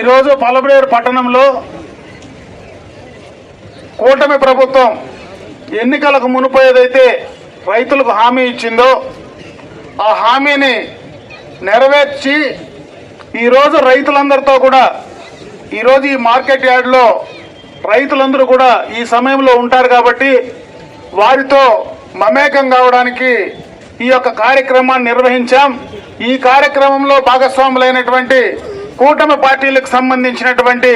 ఈరోజు పలబడేరు పట్టణంలో కూటమి ప్రభుత్వం ఎన్నికలకు మునుపు ఏదైతే రైతులకు హామీ ఇచ్చిందో ఆ హామీని నెరవేర్చి ఈరోజు రైతులందరితో కూడా ఈరోజు ఈ మార్కెట్ యార్డ్లో రైతులందరూ కూడా ఈ సమయంలో ఉంటారు కాబట్టి వారితో మమేకం కావడానికి ఈ యొక్క కార్యక్రమాన్ని నిర్వహించాం. ఈ కార్యక్రమంలో భాగస్వాములైనటువంటి కూటమి పార్టీలకు సంబంధించినటువంటి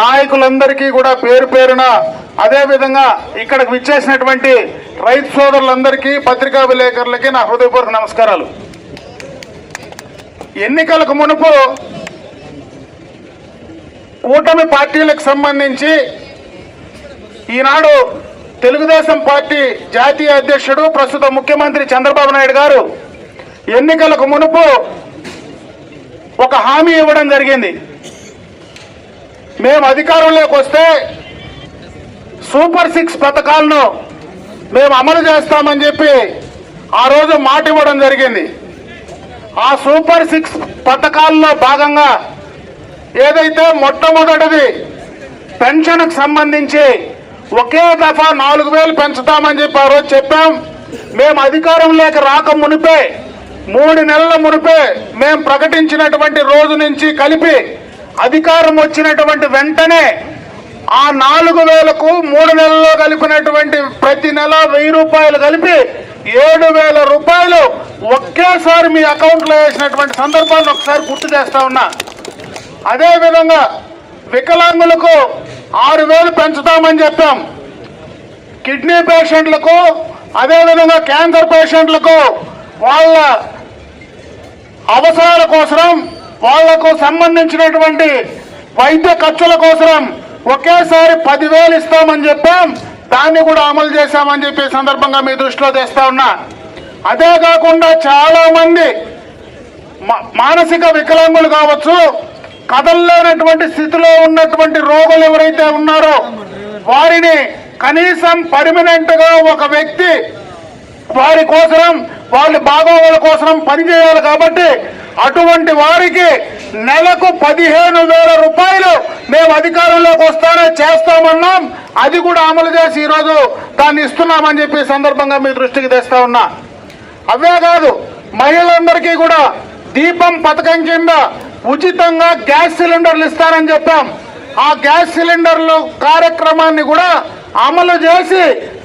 నాయకులందరికీ కూడా పేరు పేరున అదేవిధంగా ఇక్కడికి విచ్చేసినటువంటి రైతు సోదరులందరికీ పత్రికా విలేకరులకి నా హృదయపూర్వక నమస్కారాలు. ఎన్నికలకు మునుపు కూటమి పార్టీలకు సంబంధించి ఈనాడు తెలుగుదేశం పార్టీ జాతీయ అధ్యక్షుడు ప్రస్తుత ముఖ్యమంత్రి చంద్రబాబు నాయుడు గారు ఎన్నికలకు మునుపు ఒక హామీ ఇవ్వడం జరిగింది. మేము అధికారంలోకి వస్తే సూపర్ సిక్స్ పథకాలను మేము అమలు చేస్తామని చెప్పి ఆ రోజు మాట ఇవ్వడం జరిగింది. ఆ సూపర్ సిక్స్ పథకాల్లో భాగంగా ఏదైతే మొట్టమొదటిది పెన్షన్కు సంబంధించి ఒకే దఫా నాలుగు వేలు పెంచుతామని చెప్పి ఆ రోజు చెప్పాం. మేము అధికారంలోకి రాక మునిపే మూడు నెలల మునిపే మేము ప్రకటించినటువంటి రోజు నుంచి కలిపి అధికారం వచ్చినటువంటి వెంటనే ఆ నాలుగు వేలకు మూడు నెలల్లో కలిపినటువంటి ప్రతి నెల వెయ్యి రూపాయలు కలిపి ఏడు వేల రూపాయలు ఒకేసారి మీ అకౌంట్లో వేసినటువంటి సందర్భాన్ని ఒకసారి గుర్తు చేస్తా ఉన్నా. అదేవిధంగా వికలాంగులకు ఆరు వేలు పెంచుతామని చెప్పాం. కిడ్నీ పేషెంట్లకు అదేవిధంగా క్యాన్సర్ పేషెంట్లకు వాళ్ళ అవసరాల కోసం వాళ్ళకు సంబంధించినటువంటి వైద్య ఖర్చుల కోసం ఒకేసారి పదివేలు ఇస్తామని చెప్పాం. దాన్ని కూడా అమలు చేశామని చెప్పి సందర్భంగా మీ దృష్టిలో తెస్తా ఉన్నా. అదే కాకుండా చాలా మంది మా- మానసిక వికలాంగులు కావచ్చు కదలలేనటువంటి స్థితిలో ఉన్నటువంటి రోగులు ఎవరైతే ఉన్నారో వారిని కనీసం పర్మనెంట్గా ఒక వ్యక్తి వారి కోసం వాళ్ళు బాగోగుల కోసం పనిచేయాలి కాబట్టి అటువంటి వారికి నెలకు పదిహేను వేల రూపాయలు మేము అధికారంలోకి వస్తానే చేస్తామన్నాం. అది కూడా అమలు చేసి ఈరోజు దాన్ని ఇస్తున్నామని చెప్పి సందర్భంగా మీ దృష్టికి తెస్తా ఉన్నా. అవే కాదు మహిళలందరికీ కూడా దీపం పథకం కింద ఉచితంగా గ్యాస్ సిలిండర్లు ఇస్తారని చెప్పాం. ఆ గ్యాస్ సిలిండర్లు కార్యక్రమాన్ని కూడా అమలు చేసి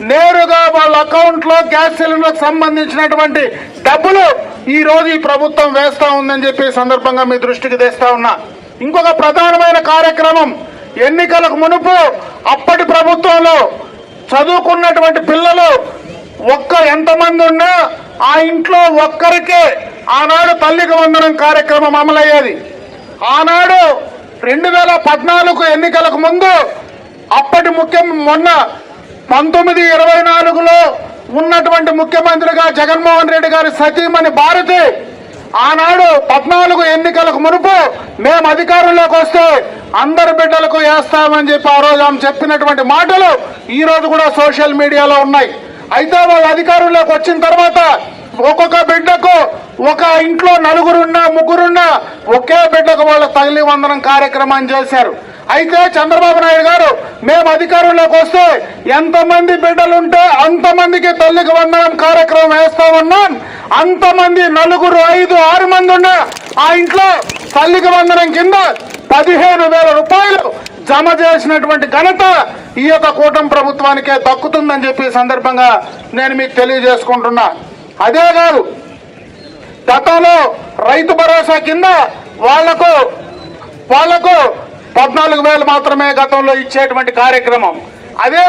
నేరుగా వాళ్ళ అకౌంట్లో గ్యాస్ సిలిండర్ సంబంధించినటువంటి డబ్బులు ఈ రోజు ఈ ప్రభుత్వం వేస్తా ఉందని చెప్పి సందర్భంగా మీ దృష్టికి తెస్తా ఉన్నా. ఇంకొక ప్రధానమైన కార్యక్రమం ఎన్నికలకు మునుపు అప్పటి ప్రభుత్వంలో చదువుకున్నటువంటి పిల్లలు ఒక్క ఎంతమంది ఉన్నా ఆ ఇంట్లో ఒక్కరికే ఆనాడు తల్లికి వందనం కార్యక్రమం అమలయ్యేది. ఆనాడు రెండు వేల పద్నాలుగు ఎన్నికలకు ముందు అప్పటి ముఖ్యం మొన్న పంతొమ్మిది ఇరవై నాలుగులో ఉన్నటువంటి ముఖ్యమంత్రిగా జగన్మోహన్ రెడ్డి గారి సతీమణి భారతి ఆనాడు పద్నాలుగు ఎన్నికలకు మునుపు మేము అధికారంలోకి వస్తే అందరి బిడ్డలకు వేస్తామని చెప్పి ఆ రోజు ఆమె చెప్పినటువంటి మాటలు ఈ రోజు కూడా సోషల్ మీడియాలో ఉన్నాయి. అయితే వాళ్ళు అధికారంలోకి వచ్చిన తర్వాత ఒక్కొక్క బిడ్డకు ఒక ఇంట్లో నలుగురున్నా ముగ్గురున్నా ఒకే బిడ్డకు వాళ్ళ తల్లి వందనం కార్యక్రమాన్ని చేశారు. అయితే చంద్రబాబు నాయుడు గారు మేము అధికారంలోకి వస్తే ఎంతమంది బిడ్డలుంటే అంతమందికి తల్లికి వందనం కార్యక్రమం వేస్తామన్నాం అంతమంది నలుగురు ఐదు ఆరు మంది ఉన్నా ఆ ఇంట్లో తల్లికి వందనం కింద పదిహేను వేల రూపాయలు జమ చేసినటువంటి ఘనత ఈ యొక్క కూటమి ప్రభుత్వానికే దక్కుతుందని చెప్పి సందర్భంగా నేను మీకు తెలియజేసుకుంటున్నా. అదే కాదు గతంలో రైతు భరోసా కింద వాళ్ళకు వాళ్ళకు పద్నాలుగు వేలు మాత్రమే గతంలో ఇచ్చేటువంటి కార్యక్రమం. అదే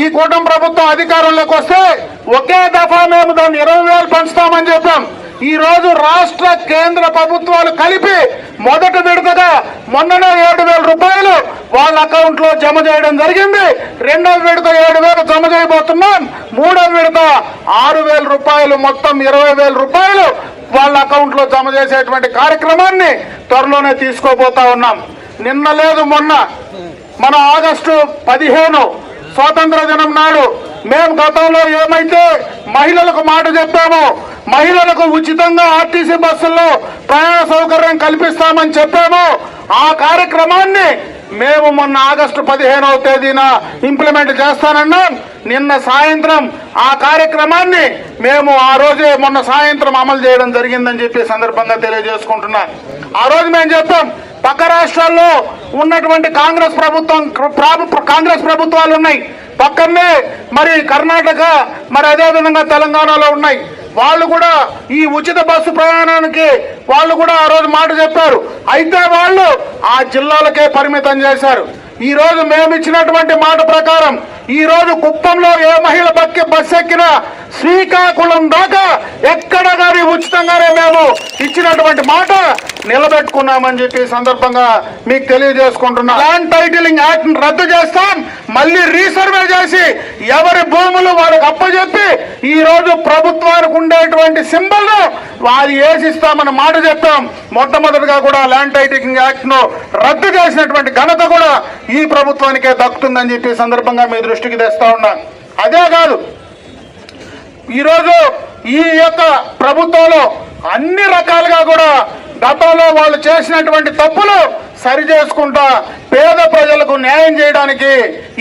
ఈ కూటమి ప్రభుత్వం అధికారంలోకి వస్తే ఒకే దఫా మేము దాన్ని ఇరవై వేలు పెంచుతామని చెప్పాం. ఈరోజు రాష్ట్ర కేంద్ర ప్రభుత్వాలు కలిపి మొదటి విడతగా మొన్ననే ఏడు వేల రూపాయలు వాళ్ళ అకౌంట్లో జమ చేయడం జరిగింది. రెండవ విడత ఏడు వేలు జమ చేయబోతున్నాం. మూడవ విడత ఆరు వేల రూపాయలు మొత్తం ఇరవై వేల రూపాయలు వాళ్ళ అకౌంట్లో జమ చేసేటువంటి కార్యక్రమాన్ని త్వరలోనే తీసుకోబోతా ఉన్నాం. నిన్న లేదు మొన్న. మన ఆగస్టు పదిహేను స్వాతంత్ర దినం నాడు మేము గతంలో ఏమైతే మహిళలకు మాట చెప్పామో ప్రజలకు ఉచితంగా ఆర్టీసీ బస్సుల్లో ప్రయాణ సౌకర్యం కల్పిస్తామని చెప్పాము. ఆ కార్యక్రమాన్ని మేము మొన్న ఆగస్టు పదిహేనవ తేదీన ఇంప్లిమెంట్ చేస్తానన్నాం. నిన్న సాయంత్రం ఆ కార్యక్రమాన్ని మేము ఆ రోజే మొన్న సాయంత్రం అమలు చేయడం జరిగిందని చెప్పి సందర్భంగా తెలియజేసుకుంటున్నా. ఆ రోజు మేము చెప్పాం పక్క రాష్ట్రాల్లో ఉన్నటువంటి కాంగ్రెస్ ప్రభుత్వం కాంగ్రెస్ ప్రభుత్వాలు ఉన్నాయి. పక్కనే మరి కర్ణాటక మరి అదే విధంగా తెలంగాణలో ఉన్నాయి. వాళ్ళు కూడా ఈ ఉచిత బస్సు ప్రయాణానికి వాళ్ళు కూడా ఆ రోజు మాట చెప్పారు. అయితే వాళ్ళు ఆ జిల్లాలకే పరిమితం చేశారు. ఈ రోజు మేము ఇచ్చినటువంటి మాట ప్రకారం ఈ రోజు కుప్పంలో ఏ మహిళ బక్కి బస్సు ఎక్కినా శ్రీకాకుళం దాకా ఎక్కడ ఉచితంగానే మేము ఇచ్చినటువంటి మాట నిలబెట్టుకున్నామని చెప్పి సందర్భంగా మీకు తెలియజేసుకుంటున్నా. ల్యాండ్ టైటిలింగ్ యాక్ట్ రద్దు చేస్తాం మళ్ళీ రీసర్వే చేసి ఎవరి భూములు వాళ్ళకి అప్పచెప్పి ఈ రోజు ప్రభుత్వానికి ఉండేటువంటి సింబల్ వారి వేసిస్తామని మాట చెప్పాం. మొట్టమొదటిగా కూడా ల్యాండ్ టైటిలింగ్ యాక్ట్ను రద్దు చేసినటువంటి ఘనత కూడా ఈ ప్రభుత్వానికే దక్కుతుందని చెప్పి సందర్భంగా మీ దృష్టికి తెస్తా ఉన్నా. అదే కాదు ఈరోజు ఈ యొక్క ప్రభుత్వంలో అన్ని రకాలుగా కూడా గతంలో వాళ్ళు చేసినటువంటి తప్పులు సరి చేసుకుంటా పేద ప్రజలకు న్యాయం చేయడానికి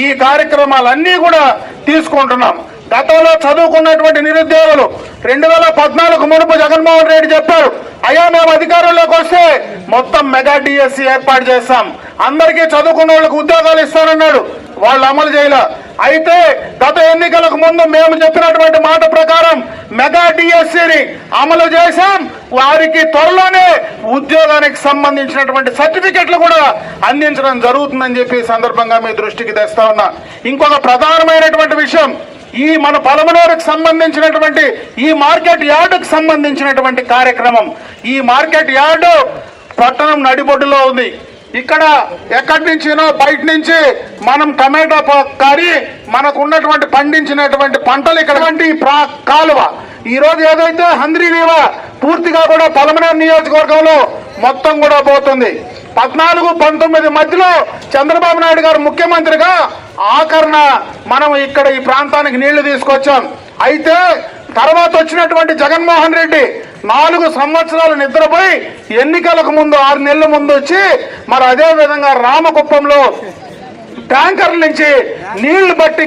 ఈ కార్యక్రమాలన్నీ కూడా తీసుకుంటున్నాం. గతంలో చదువుకున్నటువంటి నిరుద్యోగులు రెండు వేల పద్నాలుగు మునుపు జగన్మోహన్ రెడ్డి చెప్పారు అయ్యా మేము అధికారంలోకి వస్తే మొత్తం మెగా డిఎస్సి ఏర్పాటు చేస్తాం. అందరికీ చదువుకున్న వాళ్ళకి ఉద్యోగాలు ఇస్తానన్నాడు. వాళ్ళు అమలు చేయలే. అయితే గత ఎన్నికలకు ముందు మేము చెప్పినటువంటి మాట ప్రకారం మెగా డిఎస్సిని అమలు చేశాం. వారికి త్వరలోనే ఉద్యోగానికి సంబంధించినటువంటి సర్టిఫికెట్లు కూడా అందించడం జరుగుతుందని చెప్పి సందర్భంగా మీ దృష్టికి తెస్తా ఉన్నా. ఇంకొక ప్రధానమైనటువంటి విషయం ఈ మన పలమనూరుకు సంబంధించినటువంటి ఈ మార్కెట్ యార్డుకు సంబంధించినటువంటి కార్యక్రమం. ఈ మార్కెట్ యార్డు పట్టణం నడిబొడ్డులో ఉంది. ఇక్కడ ఎక్కడి నుంచినో బయట నుంచి మనం టమాటా కారి మనకు ఉన్నటువంటి పండించినటువంటి పంటలు ఇక్కడ వంటి ప్రా- కాలువ. ఈ రోజు ఏదైతే హంద్రీనీవ పూర్తిగా కూడా పలమనేరు నియోజకవర్గంలో మొత్తం కూడా పోతుంది. పద్నాలుగు పంతొమ్మిది మధ్యలో చంద్రబాబు నాయుడు గారు ముఖ్యమంత్రిగా ఆఖరణ మనం ఇక్కడ ఈ ప్రాంతానికి నీళ్ళు తీసుకొచ్చాం. అయితే తర్వాత వచ్చినటువంటి జగన్మోహన్ రెడ్డి నాలుగు సంవత్సరాలు నిద్రపోయి ఎన్నికలకు ముందు ఆరు నెలల ముందు వచ్చి మరి అదే విధంగా రామకుప్పంలో ట్యాంకర్ల నుంచి నీళ్ళు బట్టి